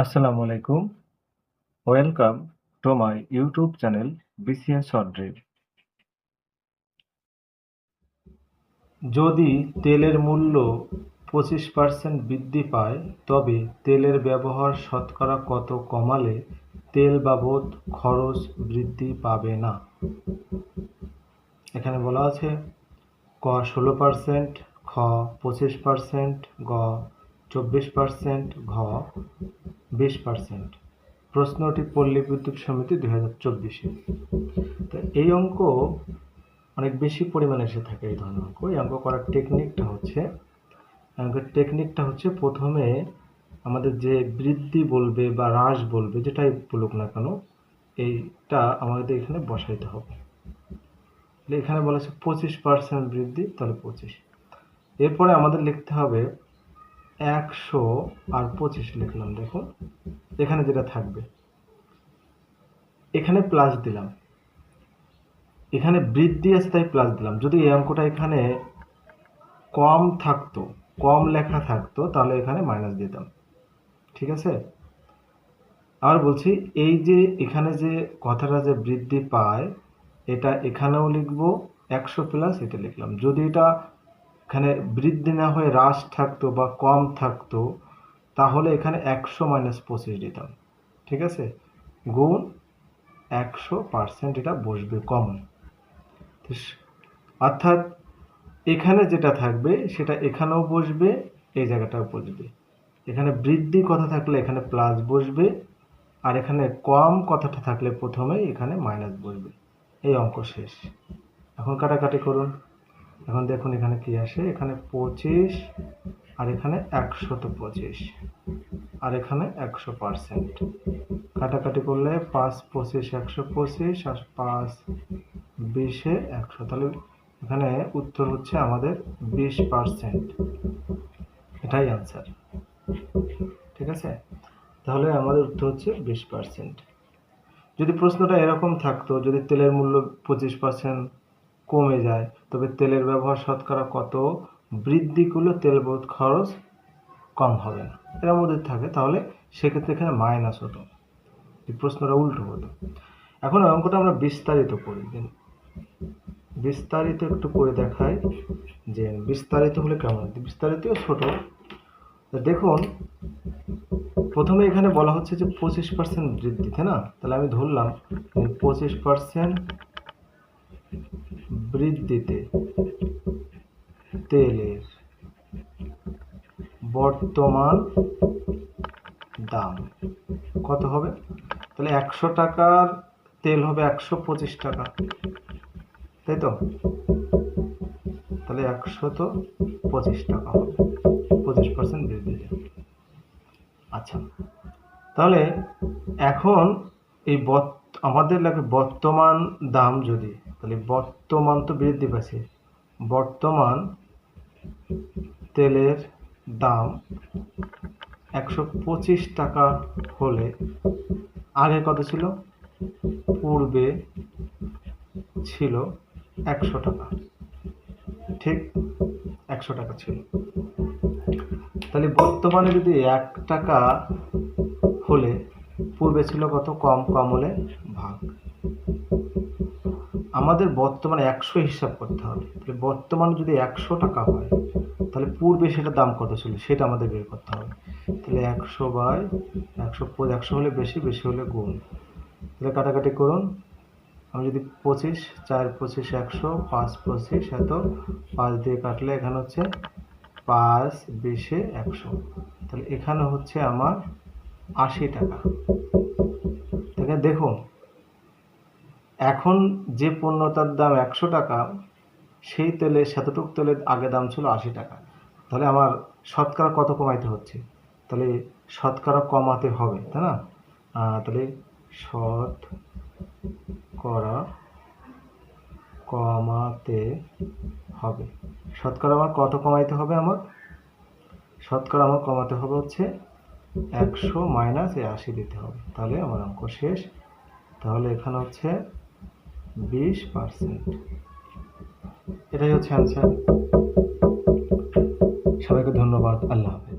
আসসালামু আলাইকুম। Welcome to my YouTube channel BCS short drill যদি তেলের মূল্য পঁচিশ পার্সেন্ট বৃদ্ধি পায়, তবে তেলের ব্যবহার শতকরা কত কমালে তেল বাবদ খরচ বৃদ্ধি পাবে না? এখানে বলা আছে, ক ষোলো পার্সেন্ট খ পঁচিশ পার্সেন্ট গ চব্বিশ পার্সেন্ট ঘ, বিশ পার্সেন্ট। প্রশ্নটি পল্লী বিদ্যুৎ সমিতি দুই হাজার চব্বিশে। তো এই অঙ্ক অনেক বেশি পরিমাণে এসে থাকে এই ধরনের অঙ্ক। এই অঙ্ক করার টেকনিকটা হচ্ছে অঙ্কের টেকনিকটা হচ্ছে প্রথমে আমাদের যে বৃদ্ধি বলবে বা হ্রাস বলবে, যেটাই বলুক না কেন, এইটা আমাদের এখানে বসাইতে হবে। এখানে বলা আছে পঁচিশ পার্সেন্ট বৃদ্ধি, তাহলে পঁচিশ। এরপরে আমাদের লিখতে হবে একশো আর পঁচিশ লিখলাম দেখুন এখানে যেটা থাকবে, এখানে প্লাস দিলাম। এখানে বৃদ্ধি আছে, তাই প্লাস দিলাম। যদি এই অঙ্কটা এখানে কম থাকতো, কম লেখা থাকতো, তাহলে এখানে মাইনাস দিতাম। ঠিক আছে? আবার বলছি, এই যে এখানে যে কথাটা যে বৃদ্ধি পায়, এটা এখানেও লিখব, একশো প্লাস এটা লিখলাম। যদি এটা এখানে বৃদ্ধি না হয়ে হ্রাস থাকতো বা কম থাকতো, তাহলে এখানে একশো মাইনাস পঁচিশ দিতাম। ঠিক আছে? গুণ একশো পার্সেন্ট এটা বসবে কমন। অর্থাৎ এখানে যেটা থাকবে সেটা এখানেও বসবে, এই জায়গাটাও বসবে। এখানে বৃদ্ধি কথা থাকলে এখানে প্লাস বসবে, আর এখানে কম কথাটা থাকলে প্রথমে এখানে মাইনাস বসবে। এই অঙ্ক শেষ। এখন কাটাকাটি করুন। এখন দেখুন এখানে কি আসে? এখানে পঁচিশ, আর এখানে একশত পঁচিশ, আর এখানে একশো পার্সেন্ট। কাটাকাটি করলে পাঁচ পঁচিশ একশো পঁচিশ, আর পাঁচ বিশে একশো। তাহলে এখানে উত্তর হচ্ছে আমাদের বিশ পার্সেন্ট। এটাই আনসার ঠিক আছে? তাহলে আমাদের উত্তর হচ্ছে বিশ পার্সেন্ট। যদি প্রশ্নটা এরকম থাকতো, যদি তেলের মূল্য পঁচিশ পার্সেন্ট কমে যায়। তবে তেলের ব্যবহার শতকরা কত? বৃদ্ধি করলে তেল বোধ খরচ কম হবে না। এর মধ্যে থাকে, তাহলে সেক্ষেত্রে এখানে মাইনাস হতো। এই প্রশ্নটা উল্টো হতো এখন অঙ্কটা আমরা বিস্তারিত করি। বিস্তারিত একটু করে দেখাই। যে বিস্তারিত হলে কেমন বিস্তারিত ছোট। দেখুন, প্রথমে এখানে বলা হচ্ছে যে পঁচিশ পার্সেন্ট বৃদ্ধি, তাই না? তাহলে আমি ধরলাম, পঁচিশ পার্সেন্ট বৃদ্ধিতে তেলের বর্তমান দাম কত হবে? তাহলে একশো টাকার তেল হবে একশো পঁচিশ টাকা। তাই তো? তাহলে একশো তো পঁচিশ টাকা হবে। পঁচিশ পার্সেন্ট বৃদ্ধিতে আচ্ছা তাহলে এখন এই আমাদের লাগে বর্তমান দাম যদি তাহলে বর্তমান তো বৃদ্ধি পাচ্ছে বর্তমান তেলের দাম একশো পঁচিশ টাকা হলে আগে কত ছিল? পূর্বে ছিল একশো টাকা। ঠিক একশো টাকা ছিল। তাহলে বর্তমানে যদি এক টাকা হলে পূর্বে ছিল কত? কম কম হলে ভাগ। আমাদের বর্তমানে একশো হিসাব করতে হবে। তাহলে বর্তমানে যদি একশো টাকা হয়, তাহলে পূর্বে সেটা দাম কত ছিল? সেটা আমাদের বের করতে হবে। তাহলে একশো বাই একশো একশো হলে বেশি বেশি হলে গুণ। তাহলে কাটাকাটি করুন। আমি যদি পঁচিশ, চার পঁচিশ, একশো, পাঁচ পঁচিশ এত, পাঁচ দিয়ে কাটলে এখানে হচ্ছে পাঁচ, বিশে একশো। তাহলে এখানে হচ্ছে আমার আশি টাকা। তাহলে দেখুন এখন যে পণ্যটার দাম একশো টাকা, সেই তেলে সেতটুক তেলের আগে দাম ছিল আশি টাকা। তাহলে আমার শতকরা কত কমাইতে হচ্ছে? তাহলে শতকরা কমাতে হবে, তাই না? তাহলে শত করা কমাতে হবে। শতকরা আমার কত কমাইতে হবে আমার? শতকরা আমার কমাতে হবে হচ্ছে একশো মাইনাস এ আশি দিতে হবে। তাহলে আমার অঙ্ক শেষ। তাহলে এখানে হচ্ছে বিশ পার্সেন্ট এটাই হচ্ছে অ্যান্সার সবাইকে ধন্যবাদ। আল্লাহ হাফেজ।